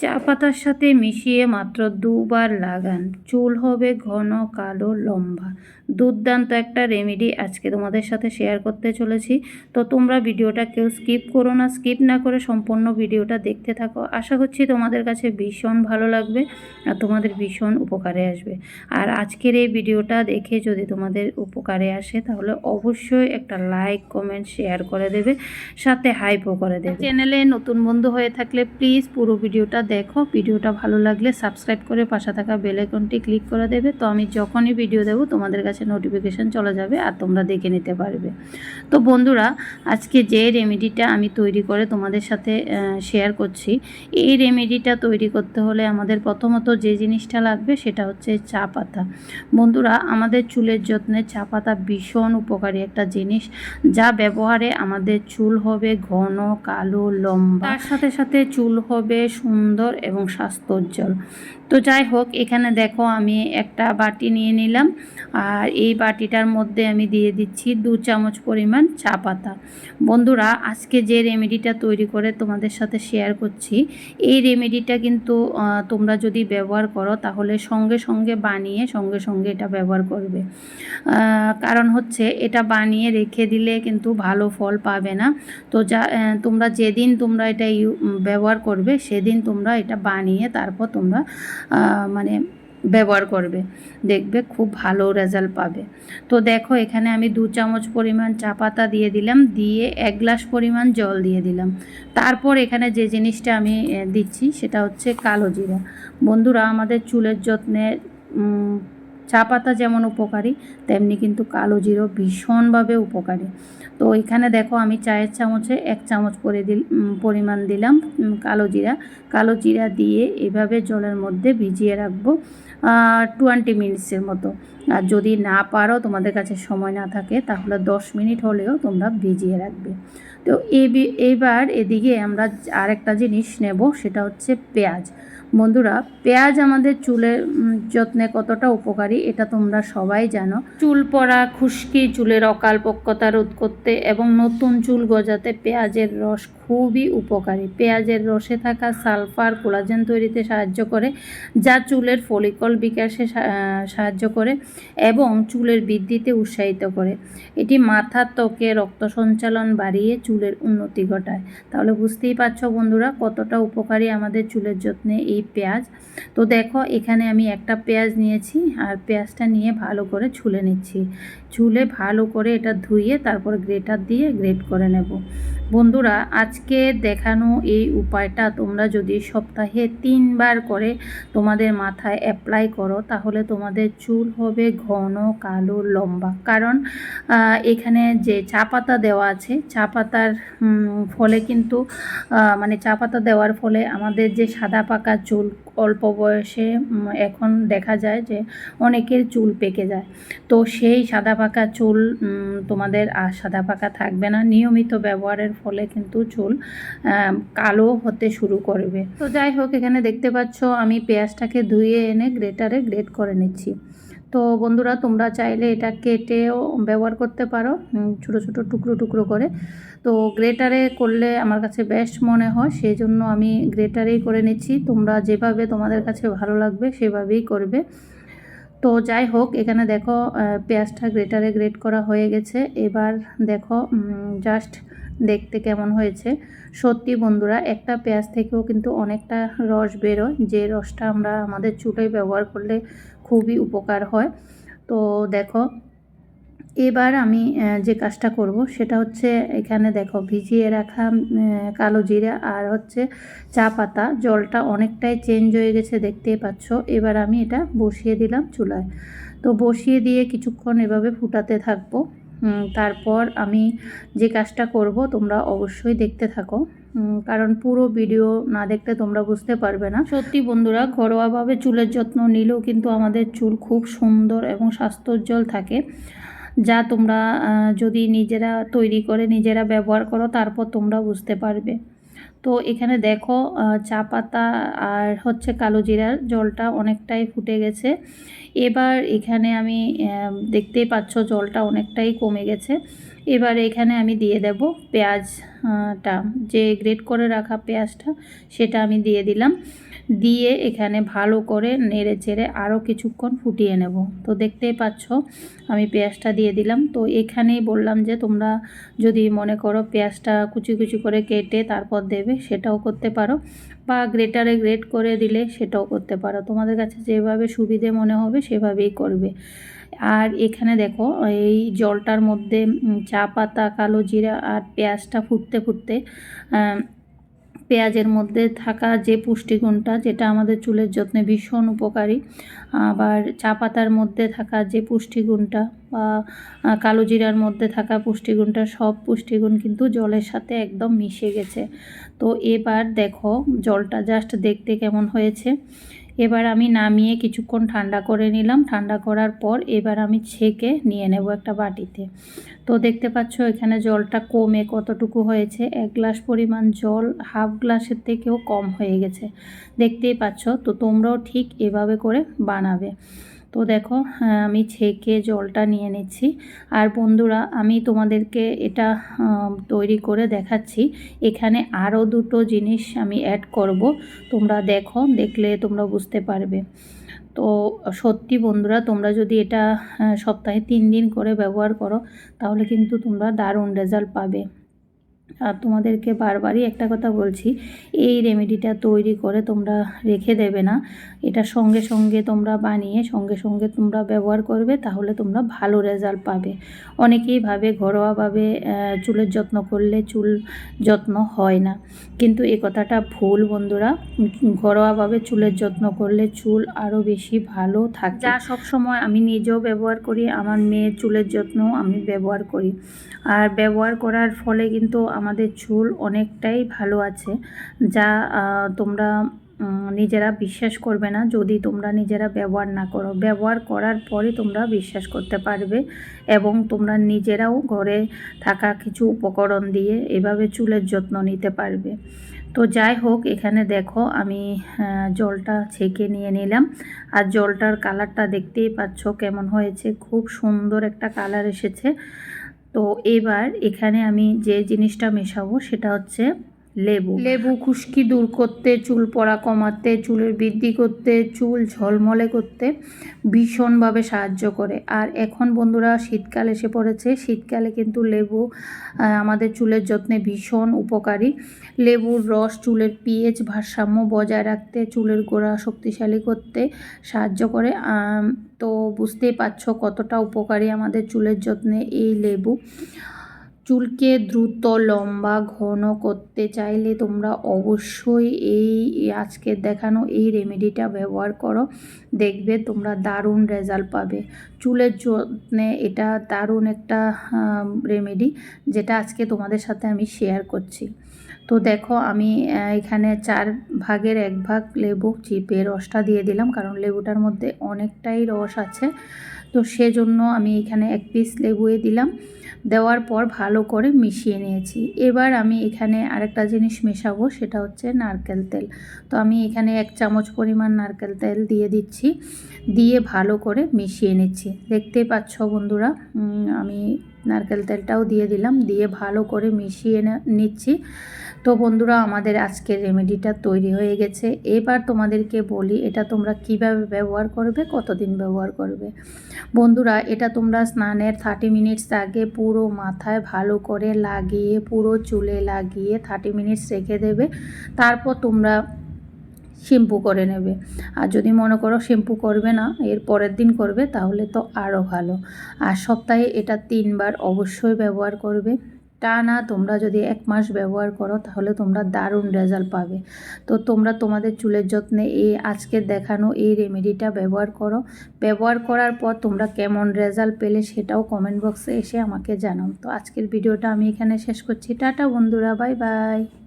চা পাতার সাথে মিশিয়ে মাত্র দুবার লাগান। চুল হবে ঘন, কালো, লম্বা। দুর্দান্ত একটা রেমেডি আজকে তোমাদের সাথে শেয়ার করতে চলেছি। তো তোমরা ভিডিওটা কেউ স্কিপ করো না, স্কিপ না করে সম্পূর্ণ ভিডিওটা দেখতে থাকো। আশা করছি তোমাদের কাছে ভীষণ ভালো লাগবে আর তোমাদের ভীষণ উপকারে আসবে। আর আজকের এই ভিডিওটা দেখে যদি তোমাদের উপকারে আসে, তাহলে অবশ্যই একটা লাইক, কমেন্ট, শেয়ার করে দেবে, সাথে হাইপও করে দেবে। চ্যানেলে নতুন বন্ধু হয়ে থাকলে প্লিজ পুরো ভিডিওটা দেখো, ভিডিওটা ভালো লাগলে সাবস্ক্রাইব করে পাশে থাকা বেল আইকনটি ক্লিক করে দেবে। তো আমি যখনই ভিডিও দেবো, তোমাদের কাছে নোটিফিকেশান চলে যাবে আর তোমরা দেখে নিতে পারবে। তো বন্ধুরা, আজকে যে রেমেডিটা আমি তৈরি করে তোমাদের সাথে শেয়ার করছি, এই রেমেডিটা তৈরি করতে হলে আমাদের প্রথমত যে জিনিসটা লাগবে সেটা হচ্ছে চা পাতা। বন্ধুরা, আমাদের চুলের যত্নে চা পাতা ভীষণ উপকারী একটা জিনিস, যা ব্যবহারে আমাদের চুল হবে ঘন, কালো, লম্বা। তার সাথে সাথে চুল হবে সুন্দর এবং স্বাস্থ্যোজ্জ্বল। তো যাই হোক, এখানে দেখো আমি একটা বাটি নিয়ে নিলাম। আর এই বাটিটার মধ্যে আমি দিয়ে দিচ্ছি দু চামচ পরিমাণ চা পাতা। বন্ধুরা, আজকে যে রেমেডিটা তৈরি করে তোমাদের সাথে শেয়ার করছি, এই রেমেডিটা কিন্তু তোমরা যদি ব্যবহার করো, তাহলে সঙ্গে সঙ্গে বানিয়ে সঙ্গে সঙ্গে এটা ব্যবহার করবে। কারণ হচ্ছে এটা বানিয়ে রেখে দিলে কিন্তু ভালো ফল পাবে না। তো যা তোমরা যেদিন তোমরা এটা ইউ, ব্যবহার করবে, সেদিন তোমরা এটা বানিয়ে তারপর তোমরা মানে ব্যবহার করবে। দেখবে খুব ভালো রেজাল্ট পাবে। তো দেখো, এখানে আমি দু চামচ পরিমাণ চা পাতা দিয়ে দিলাম, দিয়ে এক গ্লাস পরিমাণ জল দিয়ে দিলাম। তারপর এখানে যে জিনিসটা আমি দিচ্ছি, সেটা হচ্ছে কালো জিরা। বন্ধুরা, আমাদের চুলের যত্নে চা পাতা যেমন উপকারী, তেমনি কিন্তু কালো জিরো ভীষণভাবে উপকারী। তো এখানে দেখো আমি চায়ের চামচে এক চামচ করে দিল পরিমাণ দিলাম কালো জিরা। কালো জিরা দিয়ে এভাবে জলের মধ্যে ভিজিয়ে রাখব টোয়েন্টি মিনিটসের মতো। আর যদি না পারো, তোমাদের কাছে সময় না থাকে, তাহলে দশ মিনিট হলেও তোমরা ভিজিয়ে রাখবে। তো এইবার এদিকে আমরা আরেকটা জিনিস নেব, সেটা হচ্ছে পেঁয়াজ। বন্ধুরা, পেঁয়াজ আমাদের চুলের যত্নে কতটা উপকারী এটা তোমরা সবাই জানো। চুল পড়া, খুশকি, চুলের অকাল পক্কতা রোধ করতে এবং নতুন চুল গজাতে পেঁয়াজের রস খুবই উপকারী। পেঁয়াজের রসে থাকা সালফার কোলাজেন তৈরিতে সাহায্য করে, যা চুলের ফলিকল বিকাশে সাহায্য করে এবং চুলের বৃদ্ধিতে উৎসাহিত করে। এটি মাথার ত্বকে রক্ত সঞ্চালন বাড়িয়ে চুলের উন্নতি ঘটায়। তাহলে বুঝতেই পারছ বন্ধুরা কতটা উপকারী আমাদের চুলের যত্নে এই পেঁয়াজ। তো দেখো এখানে আমি একটা পেঁয়াজ নিয়েছি আর পেঁয়াজটা নিয়ে ভালো করে ছুলে নিচ্ছি। ছুলে ভালো করে এটা ধুইয়ে তারপর গ্রেটার দিয়ে গ্রেট করে নেব। বন্ধুরা, আজকে দেখানো এই উপায়টা তোমরা যদি সপ্তাহে তিনবার করে তোমাদের মাথায় অ্যাপ্লাই করো, তাহলে তোমাদের চুল হবে ঘন, কালো, লম্বা। কারণ এখানে যে চা পাতা দেওয়া আছে, চা পাতার ফলে কিন্তু মানে চা পাতা দেওয়ার ফলে আমাদের যে সাদা পাকা চুল অল্প বয়সে এখন দেখা যায় যে অনেকের চুল পেকে যায়। তো সেই সাদা পাকা চুল তোমাদের আর সাদা পাকা থাকবে না। নিয়মিত ব্যবহারের ফলে কিন্তু চুল কালো হতে শুরু করবে। তো যাই হোক, এখানে দেখতে পাচ্ছ, আমি পেঁয়াজটাকে ধুয়ে এনে গ্রেটারে গ্রেট করে নিচ্ছি। তো বন্ধুরা, তোমরা চাইলে এটা কেটেও ব্যবহার করতে পারো ছোটো ছোটো টুকরো টুকরো করে। তো গ্রেটারে করলে আমার কাছে বেস্ট মনে হয় সেই জন্য আমি গ্রেটারেই করে নিচ্ছি। তোমরা যেভাবে তোমাদের কাছে ভালো লাগবে, সেভাবেই করবে। তো যাই হোক, এখানে দেখো পেঁয়াজটা গ্রেটারে গ্রেট করা হয়ে গেছে। এবার দেখো জাস্ট দেখতে কেমন হয়েছে। সত্যি বন্ধুরা, একটা পেঁয়াজ থেকেও কিন্তু অনেকটা রস বেরোয়। যে রসটা আমরা আমাদের চুলে ব্যবহার করলে খুবই উপকার হয়। তো দেখো, এবার আমি যে কাজটা করব সেটা হচ্ছে এখানে দেখো ভিজিয়ে রাখা কালো জিরা আর হচ্ছে চা পাতা। জলটা অনেকটাই চেঞ্জ হয়ে গেছে দেখতেই পাচ্ছ। এবার আমি এটা বসিয়ে দিলাম চুলায়। তো বসিয়ে দিয়ে কিছুক্ষণ এভাবে ফুটাতে থাকব। তারপর আমি যে কাজটা করব তোমরা অবশ্যই দেখতে থাকো। কারণ পুরো ভিডিও না দেখতে তোমরা বুঝতে পারবে না। সত্যি বন্ধুরা, ঘরোয়াভাবে চুলের যত্ন নিলেও কিন্তু আমাদের চুল খুব সুন্দর এবং স্বাস্থ্যোজ্জ্বল থাকে। যা তোমরা যদি নিজেরা তৈরি করে, নিজেরা ব্যবহার করো, তারপর তোমরা বুঝতে পারবে। তো এখানে দেখো চা পাতা আর হচ্ছে কালো জিরার জলটা অনেকটাই ফুটে গেছে। এবার এখানে আমি দেখতেই পাচ্ছ জলটা অনেকটাই কমে গেছে। এবার এখানে আমি দিয়ে দেব পেঁয়াজটা, যে গ্রেট করে রাখা পেঁয়াজটা, সেটা আমি দিয়ে দিলাম। দিয়ে এখানে ভালো করে নেড়ে চেড়ে আরও কিছুক্ষণ ফুটিয়ে নেব। তো দেখতেই পাচ্ছ, আমি পেঁয়াজটা দিয়ে দিলাম। তো এখানেই বললাম যে, তোমরা যদি মনে করো পেঁয়াজটা কুচি কুচি করে কেটে তারপর দেবে, সেটাও করতে পারো। বা গ্রেটারে গ্রেট করে দিলে সেটাও করতে পারো। তোমাদের কাছে যেভাবে সুবিধে মনে হবে, সেভাবেই করবে। আর এখানে দেখো, এই জলটার মধ্যে চা পাতা, কালো জিরা আর পেঁয়াজটা ফুটতে ফুটতে পেঁয়াজের মধ্যে থাকা যে পুষ্টিগুণটা, যেটা আমাদের চুলের যত্নে ভীষণ উপকারী, আবার চা পাতার মধ্যে থাকা যে পুষ্টিগুণটা বা কালো জিরার মধ্যে থাকা পুষ্টিগুণটা, সব পুষ্টিগুণ কিন্তু জলের সাথে একদম মিশে গেছে। তো এবার দেখো, জলটা জাস্ট দেখতে কেমন হয়েছে। এবার আমি নামিয়ে কিছুক্ষণ ঠান্ডা করে নিলাম। ঠান্ডা করার পর এবার আমি ছেঁকে নিয়ে নেব একটা বাটিতে। তো দেখতে পাচ্ছ এখানে জলটা কমে কতটুকু হয়েছে? এক গ্লাস পরিমাণ জল, হাফ গ্লাসের থেকেও কম হয়ে গেছে। দেখতেই পাচ্ছ, তো তোমরাও ঠিক এভাবে করে বানাবে। তো দেখো হ্যাঁ, আমি ছেঁকে জলটা নিয়ে নিচ্ছি। আর বন্ধুরা আমি তোমাদেরকে এটা তৈরি করে দেখাচ্ছি। এখানে আরও দুটো জিনিস আমি অ্যাড করব। তোমরা দেখো দেখলে তোমরা বুঝতে পারবে। তো সত্যি বন্ধুরা তোমরা যদি এটা সপ্তাহে তিন দিন করে ব্যবহার করো তাহলে কিন্তু তোমরা দারুণ রেজাল্ট পাবে। আর তোমাদেরকে বারবারই একটা কথা বলছি, এই রেমেডিটা তৈরি করে তোমরা রেখে দেবে না। এটা সঙ্গে সঙ্গে তোমরা বানিয়ে, সঙ্গে সঙ্গে তোমরা ব্যবহার করবে, তাহলে তোমরা ভালো রেজাল্ট পাবে। অনেকেই ভাবে ঘরোয়াভাবে চুলের যত্ন করলে চুল যত্ন হয় না। কিন্তু এ কথাটা ভুল বন্ধুরা। ঘরোয়াভাবে চুলের যত্ন করলে চুল আরও বেশি ভালো থাকে। যা সবসময় আমি নিজেও ব্যবহার করি, আমার মেয়ের চুলের যত্নও আমি ব্যবহার করি। আর ব্যবহার করার ফলে কিন্তু আমাদের চুল অনেকটাই ভালো আছে, যা তোমরা নিজেরা বিশ্বাস করবে না যদি তোমরা নিজেরা ব্যবহার না করো। ব্যবহার করার পরে তোমরা বিশ্বাস করতে পারবে এবং তোমরা নিজেরাও ঘরে থাকা কিছু উপকরণ দিয়ে এভাবে চুলের যত্ন নিতে পারবে। তো যাই হোক, এখানে দেখো আমি জলটা ছেঁকে নিয়ে নিলাম। আর জলটার কালারটা দেখতেই পাচ্ছ কেমন হয়েছে। খুব সুন্দর একটা কালার এসেছে। তো এবার এখানে আমি যে জিনিসটা মেশাবো সেটা হচ্ছে লেবু। লেবু খুশকি দূর করতে, চুল পড়া কমাতে, চুলের বৃদ্ধি করতে, চুল ঝলমলে করতে ভীষণভাবে সাহায্য করে। আর এখন বন্ধুরা শীতকাল এসে পড়েছে। শীতকালে কিন্তু লেবু আমাদের চুলের যত্নে ভীষণ উপকারী। লেবুর রস, চুলের পিএইচ ভারসাম্য বজায় রাখতে, চুলের গোড়া শক্তিশালী করতে সাহায্য করে। তো বুঝতেই পারছ কতটা উপকারী আমাদের চুলের যত্নে এই লেবু। চুলকে দ্রুত, লম্বা, ঘন করতে চাইলে তোমরা অবশ্যই এই আজকে দেখানো এই রেমেডিটা ব্যবহার করো। দেখবে তোমরা দারুণ রেজাল্ট পাবে। চুলের যত্নে এটা দারুণ একটা রেমেডি যেটা আজকে তোমাদের সাথে আমি শেয়ার করছি। তো দেখো আমি এখানে চার ভাগের এক ভাগ লেবু চিপে রসটা দিয়ে দিলাম, কারণ লেবুটার মধ্যে অনেকটাই রস আছে। তো সেজন্য আমি এখানে এক পিস লেবুয়ে দিলাম। দেওয়ার পর ভালো করে মিশিয়ে নিয়েছি। এবার আমি এখানে আরেকটা জিনিস মেশাবো, সেটা হচ্ছে নারকেল তেল। তো আমি এখানে এক চামচ পরিমাণ নারকেল তেল দিয়ে দিচ্ছি, দিয়ে ভালো করে মিশিয়ে নিচ্ছি। দেখতেই পাচ্ছ বন্ধুরা আমি নারকেল তেলটাও দিয়ে দিলাম, দিয়ে ভালো করে মিশিয়ে নিচ্ছি। তো বন্ধুরা, আমাদের আজকের রেমেডিটা তৈরি হয়ে গেছে। এবার তোমাদেরকে বলি, এটা তোমরা কীভাবে ব্যবহার করবে, কতদিন ব্যবহার করবে? বন্ধুরা, এটা তোমরা স্নানের থার্টি মিনিটস আগে পুরো মাথায় ভালো করে লাগিয়ে, পুরো চুলে লাগিয়ে থার্টি মিনিটস রেখে দেবে। তারপর তোমরা শ্যাম্পু করে নেবে। আর যদি মনে করো শ্যাম্পু করবে না, এর পরের দিন করবে, তাহলে তো আরও ভালো। আর সপ্তাহে এটা তিনবার অবশ্যই ব্যবহার করবে। তা না, তোমরা যদি এক মাস ব্যবহার করো, তাহলে তোমরা দারুণ রেজাল্ট পাবে। তো তোমরা তোমাদের চুলের যত্নে এই আজকে দেখানো এই রেমেডিটা ব্যবহার করো। ব্যবহার করার পর তোমরা কেমন রেজাল্ট পেলে সেটাও কমেন্ট বক্সে এসে আমাকে জানাও। তো আজকের ভিডিওটা আমি এখানে শেষ করছি। টাটা বন্ধুরা, বাই বাই।